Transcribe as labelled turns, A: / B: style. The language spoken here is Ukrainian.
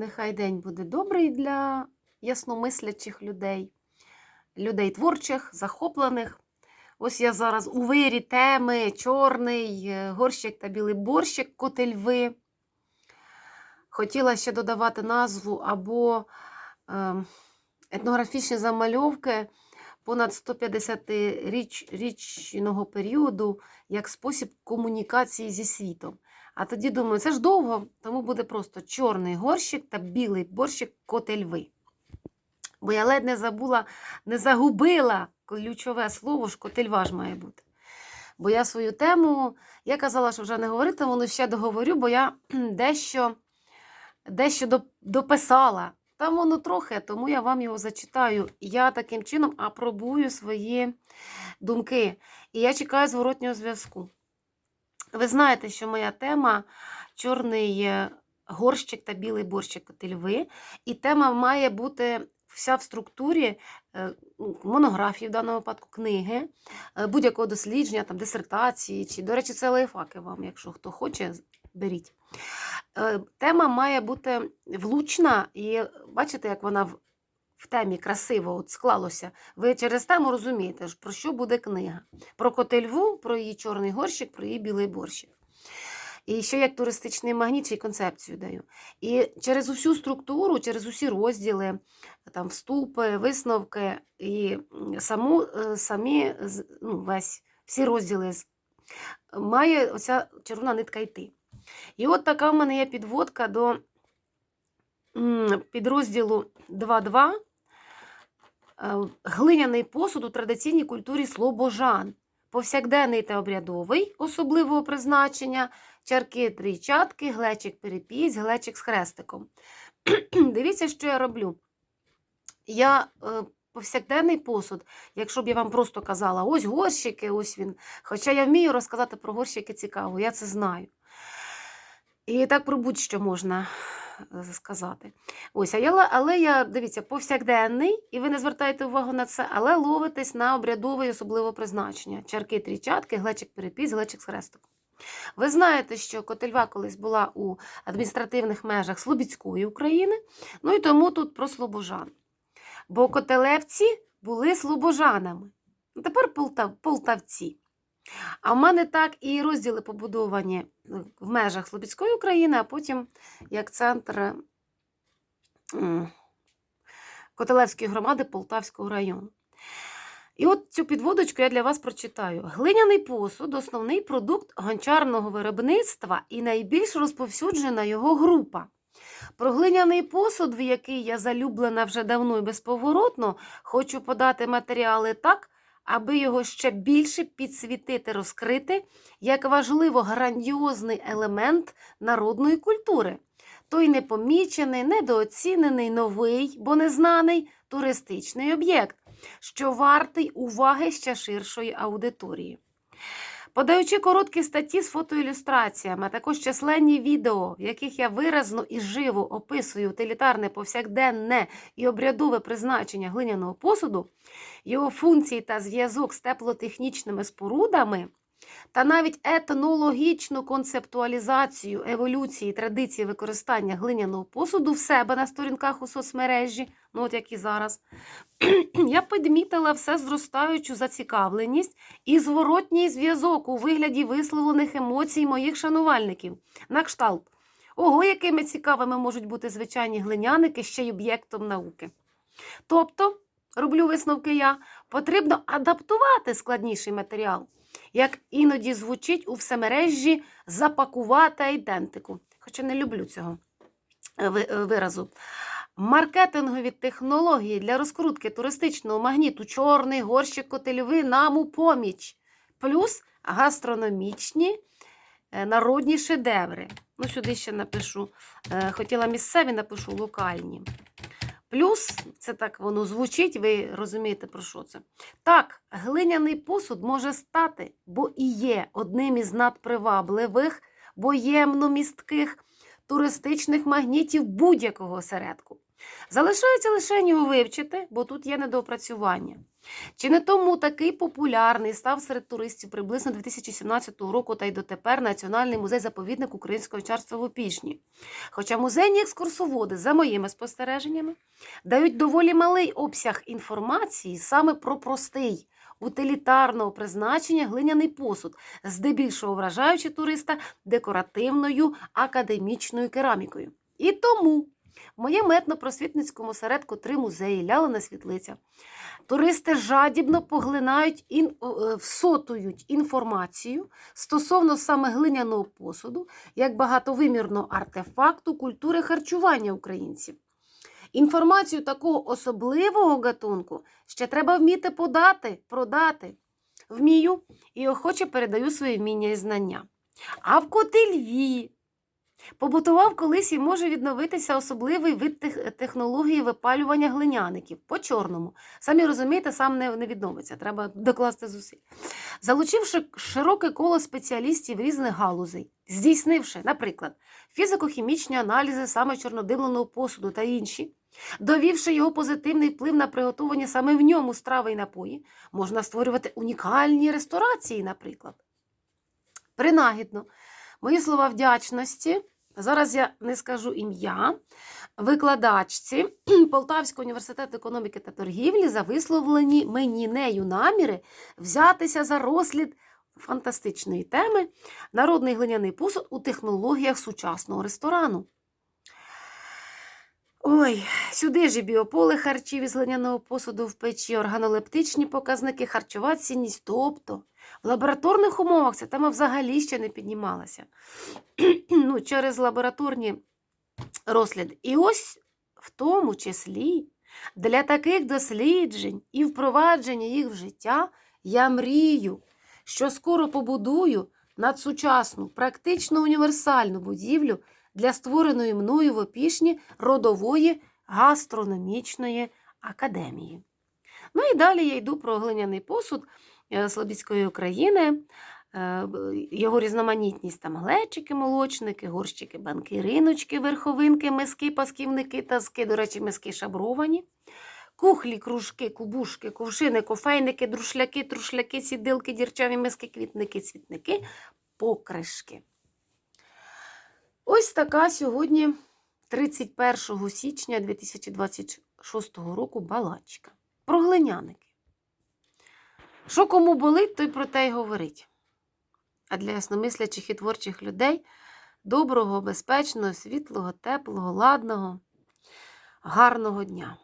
A: Нехай день буде добрий для ясномислячих людей, людей творчих, захоплених. Ось я зараз у вирі теми чорний е, горщик та білий борщик котельви. Хотіла ще додавати назву або е, етнографічні замальовки понад 150 річ, річного періоду як спосіб комунікації зі світом. А тоді думаю, це ж довго, тому буде просто чорний горщик та білий борщик котельви. Бо я ледь не забула, не загубила ключове слово ж котельва має бути. Бо я свою тему, я казала, що вже не говорити, воно ще договорю, бо я дещо, дещо дописала. Там воно трохи, тому я вам його зачитаю. Я таким чином апробую свої думки. І я чекаю зворотнього зв'язку. Ви знаєте, що моя тема чорний е, горщик та білий борщик котельви. І тема має бути вся в структурі е, ну, монографії, в даному випадку книги, е, будь-якого дослідження, там, дисертації, чи, до речі, це лайфхаки вам, якщо хто хоче, беріть. Тема має бути влучна, і бачите, як вона в, темі красиво от склалося. Ви через тему розумієте, про що буде книга. Про котельву, про її чорний горщик, про її білий борщик. І ще як туристичний магніт, ще й концепцію даю. І через усю структуру, через усі розділи, там вступи, висновки і саму, е, самі ну, весь, всі розділи має оця червона нитка йти. І от така в мене є підводка до підрозділу 2.2 е, глиняний посуд у традиційній культурі слобожан. Повсякденний та обрядовий особливого призначення, чарки трійчатки, глечик перепіць, глечик з хрестиком. Дивіться, що я роблю. Я е, повсякденний посуд, якщо б я вам просто казала, ось горщики, ось він. Хоча я вмію розказати про горщики цікаво, я це знаю. І так про будь-що можна сказати. Ось, я, але я, дивіться, повсякденний, і ви не звертаєте увагу на це, але ловитесь на обрядове і особливе призначення. Чарки трійчатки, глечик перепіць, глечик з хрестиком. Ви знаєте, що Котельва колись була у адміністративних межах Слобідської України, ну і тому тут про слобожан. Бо котелевці були слобожанами. Тепер полтав, полтавці. А в мене так і розділи побудовані е, в межах Слобідської України, а потім як центр Котелевської громади Полтавського району. І от цю підводочку я для вас прочитаю. Глиняний посуд основний продукт гончарного виробництва і найбільш розповсюджена його група. Про глиняний посуд, в який я залюблена вже давно і безповоротно, хочу подати матеріали так, аби його ще більше підсвітити, розкрити, як важливо грандіозний елемент народної культури. Той непомічений, недооцінений, новий, бо незнаний туристичний об'єкт, що вартий уваги ще ширшої аудиторії. Подаючи короткі статті з фотоілюстраціями, також численні відео, в яких я виразно і живо описую утилітарне повсякденне і обрядове призначення глиняного посуду, його функції та зв'язок з теплотехнічними спорудами, та навіть етнологічну концептуалізацію еволюції традиції використання глиняного посуду в себе на сторінках у соцмережі, ну от як і зараз, я підмітила все зростаючу зацікавленість і зворотній зв'язок у вигляді висловлених емоцій моїх шанувальників. На кшталт. Ого, якими цікавими можуть бути звичайні глиняники ще й об'єктом науки. Тобто, роблю висновки я, потрібно адаптувати складніший матеріал, як іноді звучить у всемережжі запакувати айдентику. Хоча не люблю цього е, е, виразу. Маркетингові технології для розкрутки туристичного магніту чорний горщик котельви нам у поміч. Плюс гастрономічні е, народні шедеври. Ну, сюди ще напишу. Хотіла місцеві, напишу локальні. Плюс, це так воно звучить, ви розумієте, про що це. Так, глиняний посуд може стати, бо і є одним із надпривабливих, боємно містких туристичних магнітів будь-якого осередку. Залишається лише його вивчити, бо тут є недоопрацювання. Чи не тому такий популярний став серед туристів приблизно 2017 року та й дотепер Національний музей-заповідник українського чарства в Опішні? Хоча музейні екскурсоводи, за моїми спостереженнями, дають доволі малий обсяг інформації саме про простий, утилітарного призначення глиняний посуд, здебільшого вражаючи туриста декоративною академічною керамікою. І тому в моєму етнопросвітницькому середку три музеї Лялина світлиця. Туристи жадібно поглинають ін, е, всотують інформацію стосовно саме глиняного посуду як багатовимірного артефакту культури харчування українців. Інформацію такого особливого гатунку ще треба вміти подати, продати. Вмію і охоче передаю свої вміння і знання. А в Котельві побутував колись і може відновитися особливий вид технології випалювання глиняників по чорному. Самі розумієте, сам не, не відновиться, треба докласти зусиль. Залучивши широке коло спеціалістів різних галузей, здійснивши, наприклад, фізико-хімічні аналізи саме чорнодимленого посуду та інші, довівши його позитивний вплив на приготування саме в ньому страви і напої, можна створювати унікальні ресторації, наприклад. Принагідно, мої слова вдячності. Зараз я не скажу ім'я викладачці Полтавського університету економіки та торгівлі за висловлені мені нею наміри взятися за розслід фантастичної теми Народний глиняний посуд у технологіях сучасного ресторану. Ой, сюди ж і біополе харчів із глиняного посуду в печі, органолептичні показники, харчова цінність. Тобто в лабораторних умовах ця тема взагалі ще не піднімалася. ну, через лабораторні розгляди. І ось в тому числі для таких досліджень і впровадження їх в життя я мрію, що скоро побудую надсучасну, практично універсальну будівлю для створеної мною в Опішні родової гастрономічної академії. Ну і далі я йду про глиняний посуд е, Слобідської України, е, його різноманітність там глечики, молочники, горщики, банки, риночки, верховинки, миски, пасківники, тазки, до речі, миски шабровані. Кухлі, кружки, кубушки, кувшини, кофейники, друшляки, трушляки, сідилки, дірчаві миски, квітники, цвітники, покришки. Ось така сьогодні, 31 січня 2026 року, балачка. Про глиняники. Що кому болить, той про те й говорить. А для ясномислячих і творчих людей доброго, безпечного, світлого, теплого, ладного, гарного дня.